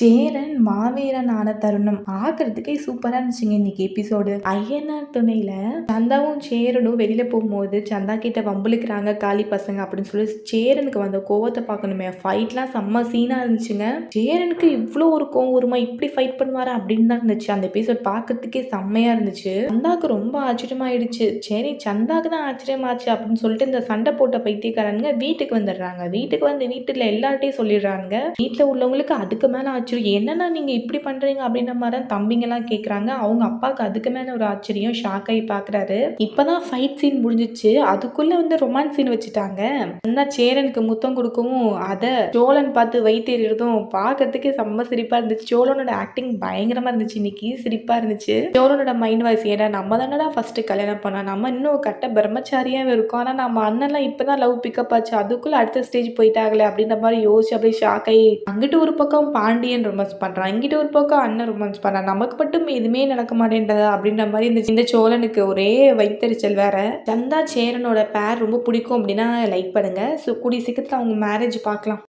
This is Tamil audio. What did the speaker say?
சேரன் மாவீரன் ஆன தருணம். பார்க்கறதுக்கே சூப்பரா இருந்துச்சுங்க இன்னைக்கு எபிசோடு ஐயனார் துணையில சந்தாவும் சேரனும் வெளியில போகும்போது சந்தா கிட்ட வம்புழுக்கிறாங்க காளி பசங்க அப்படின்னு சொல்லி சேரனுக்கு வந்த கோவத்தை பார்க்கணுமே. ஃபைட்லாம் செம்ம சீனா இருந்துச்சுங்க. சேரனுக்கு இவ்வளோ ஒரு கோவம் வருமா? இப்படி ஃபைட் பண்ணுவாரா? அப்படின்னு தான் இருந்துச்சு. அந்த எபிசோட் பார்க்கறதுக்கே செம்மையா இருந்துச்சு. சந்தாக்கு ரொம்ப ஆச்சரியமாயிடுச்சு. சரி சந்தாக்கு தான் ஆச்சரியமாச்சு அப்படின்னு சொல்லிட்டு இந்த சண்டை போட்ட பைத்தியக்காரனுங்க வீட்டுக்கு வந்துடுறாங்க. வீட்டுக்கு வந்து வீட்டுல எல்லார்ட்டையும் சொல்லிடுறாங்க. வீட்டில் உள்ளவங்களுக்கு அதுக்கு மேல ஆச்சரியம் என்னென்னா நீங்கள் இப்படி பண்ணுறீங்க அப்படின்ற மாதிரி தான் தம்பிங்கெல்லாம் கேட்குறாங்க அவங்க அப்பாவுக்கு அதுக்கு மேலே ஒரு ஆச்சரியம் ஷாக் ஆகி பார்க்குறாரு இப்பதான் ஃபைட் சீன் முடிஞ்சிச்சு. அதுக்குள்ளே வந்து ரொமான்ஸ் சீன் வச்சுட்டாங்க. அந்த சேரனுக்கு முத்தம் கொடுக்கவும் அதை சோழன் பார்த்து வைத்தேறதும் பார்க்கறதுக்கே செம்ம சிரிப்பாக இருந்துச்சு. சோழனோட ஆக்டிங் பயங்கரமாக இருந்துச்சு. இன்னைக்கு சிரிப்பாக இருந்துச்சு. சோழனோட மைண்ட் வாய்ஸ் ஏன்னா நம்ம தானடா ஃபஸ்ட்டு கல்யாணம் பண்ணோம். நம்ம இன்னும் கட்ட பிரம்மச்சாரியாகவே இருக்கும். ஆனால் நம்ம அண்ணன்லாம் இப்போ தான் லவ் பிக்கப் ஆச்சு. அதுக்குள்ளே அடுத்த ஸ்டேஜ் போயிட்டாங்களே அப்படின்ற மாதிரி யோசிச்சு அப்படியே ஷாக் ஆகி அங்கிட்டு ஒரு பக்கம் பாண்டியன் ரொமான்ஸ் பண்றான். இங்கிட்ட ஒரு பக்கம் அண்ணன் ரொமான்ஸ் பண்றான். நமக்கு மட்டும் எதுவுமே நடக்க மாட்டேன்றதா அப்படின்ற மாதிரி இந்த இந்த சோழனுக்கு ஒரே வைத்தறிச்சல் வேற. சந்தா சேரனோட பேர் ரொம்ப பிடிக்கும் அப்படின்னா லைக் பண்ணுங்க. ஸோ கூடிய சீக்கிரத்தில் அவங்க மேரேஜ் பார்க்கலாம்.